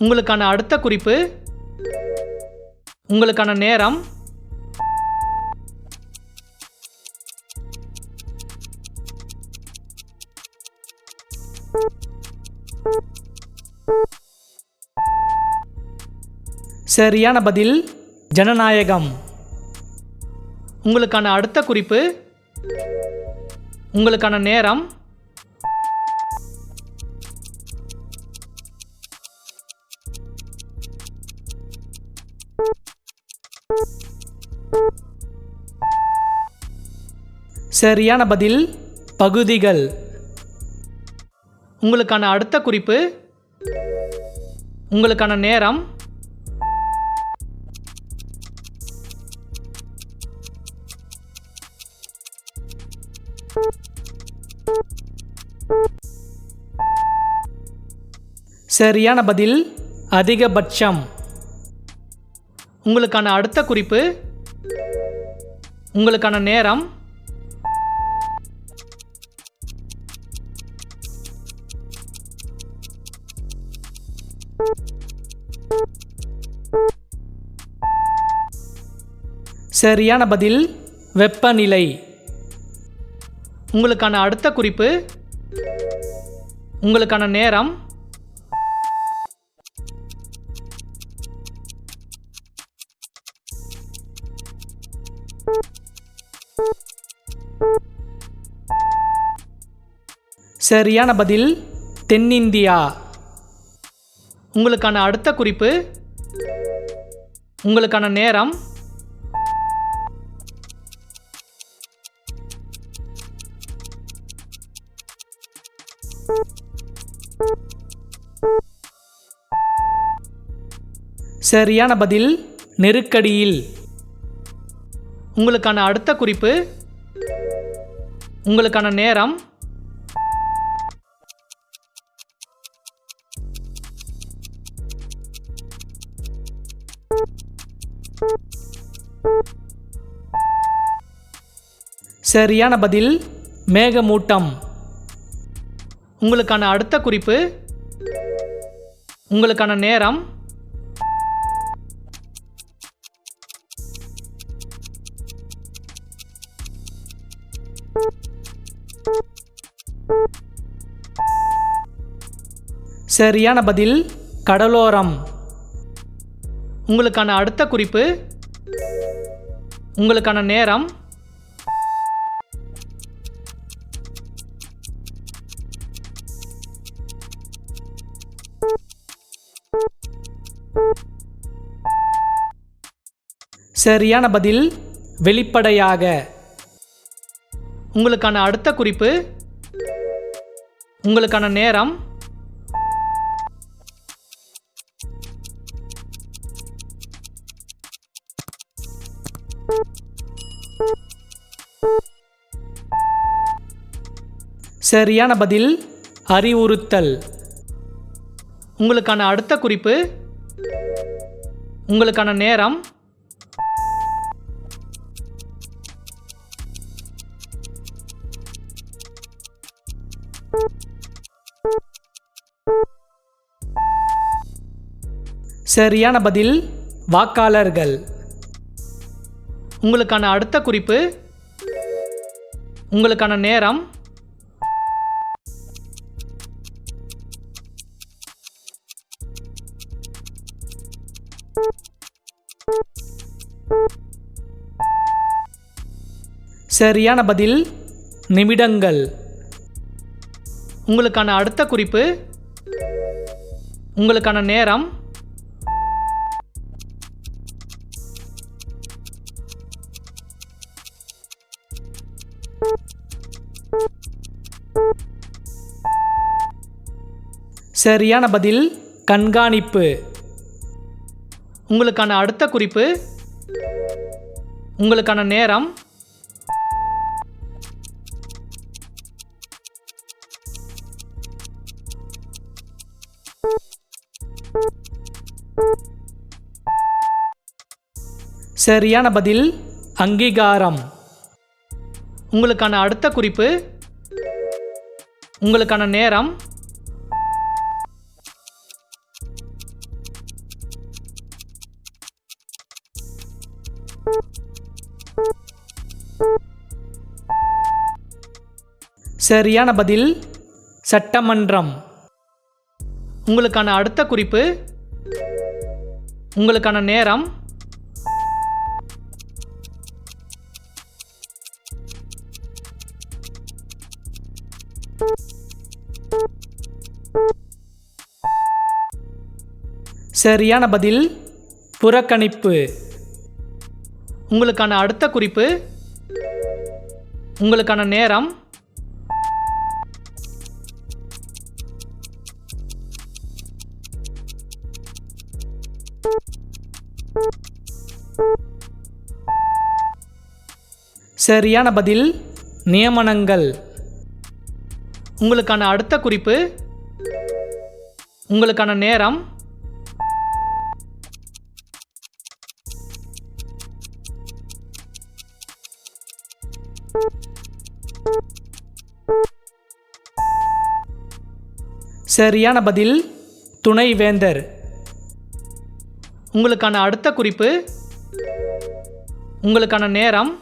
உங்களுக்கான அடுத்த குறிப்பு உங்களுக்கான நேரம் சரியான பதில் ஜனநாயகம். உங்களுக்கான அடுத்த குறிப்பு உங்களுக்கான நேரம் சரியான பதில் பகுதிகள். உங்களுக்கான அடுத்த குறிப்பு உங்களுக்கான நேரம். சரியான பதில் அதிகபட்சம். உங்களுக்கான அடுத்த குறிப்பு உங்களுக்கான நேரம் சரியான பதில் வெப்பநிலை. உங்களுக்கான அடுத்த குறிப்பு உங்களுக்கான நேரம் சரியான பதில் தென்னிந்தியா. உங்களுக்கான அடுத்த குறிப்பு உங்களுக்கான நேரம். சரியான பதில் நெருக்கடியில். உங்களுக்கான அடுத்த குறிப்பு உங்களுக்கான நேரம். சரியான பதில் மேகமூட்டம். உங்களுக்கான அடுத்த குறிப்பு உங்களுக்கான நேரம். சரியான பதில் கடலோரம். உங்களுக்கான அடுத்த குறிப்பு உங்களுக்கான நேரம். சரியான பதில் வெளிப்படையாக. உங்களுக்கான அடுத்த குறிப்பு உங்களுக்கான நேரம் சரியான பதில் அறிவுறுத்தல். உங்களுக்கான அடுத்த குறிப்பு உங்களுக்கான நேரம் சரியான பதில் வாக்காளர்கள். உங்களுக்கான அடுத்த குறிப்பு உங்களுக்கான நேரம். சரியான பதில் நிமிடங்கள். உங்களுக்கான அடுத்த குறிப்பு உங்களுக்கான நேரம். சரியான பதில் கண்காணிப்பு. உங்களுக்கான அடுத்த குறிப்பு உங்களுக்கான நேரம். சரியான பதில் அங்கீகாரம். உங்களுக்கான அடுத்த குறிப்பு உங்களுக்கான நேரம் சரியான பதில் சட்டமன்றம். உங்களுக்கான அடுத்த குறிப்பு உங்களுக்கான நேரம் சரியான பதில் புறக்கணிப்பு. உங்களுக்கான அடுத்த குறிப்பு உங்களுக்கான நேரம். சரியான பதில் நியமனங்கள். உங்களுக்கான அடுத்த குறிப்பு உங்களுக்கான நேரம். சரியான பதில் துணைவேந்தர். உங்களுக்கான அடுத்த குறிப்பு உங்களுக்கான நேரம்.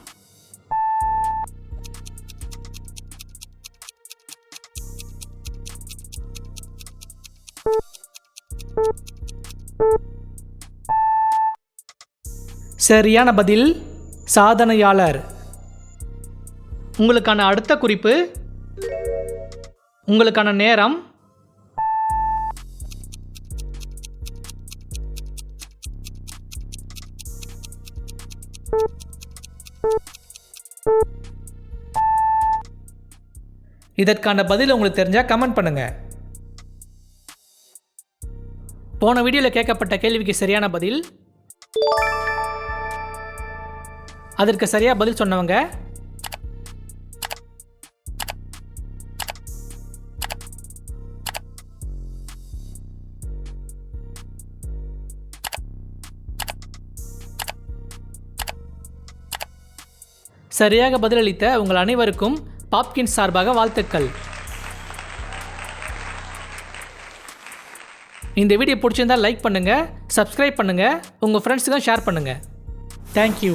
சரியான பதில் சாதனையாளர். உங்களுக்கான அடுத்த குறிப்பு உங்களுக்கான நேரம். இதற்கான பதில் உங்களுக்கு தெரிஞ்சால் கமெண்ட் பண்ணுங்கள் போன வீடியோவில் கேட்கப்பட்ட கேள்விக்கு சரியான பதில்? அதற்கு சரியாக பதில் சொன்னவங்க? சரியாக பதிலளித்த உங்கள் அனைவருக்கும் பாப்கின் சார்பாக வாழ்த்துக்கள். இந்த வீடியோ பிடிச்சிருந்தால் லைக் பண்ணுங்கள் சப்ஸ்கிரைப் பண்ணுங்கள் உங்கள் ஃப்ரெண்ட்ஸுக்கும் ஷேர் பண்ணுங்கள் தேங்க்யூ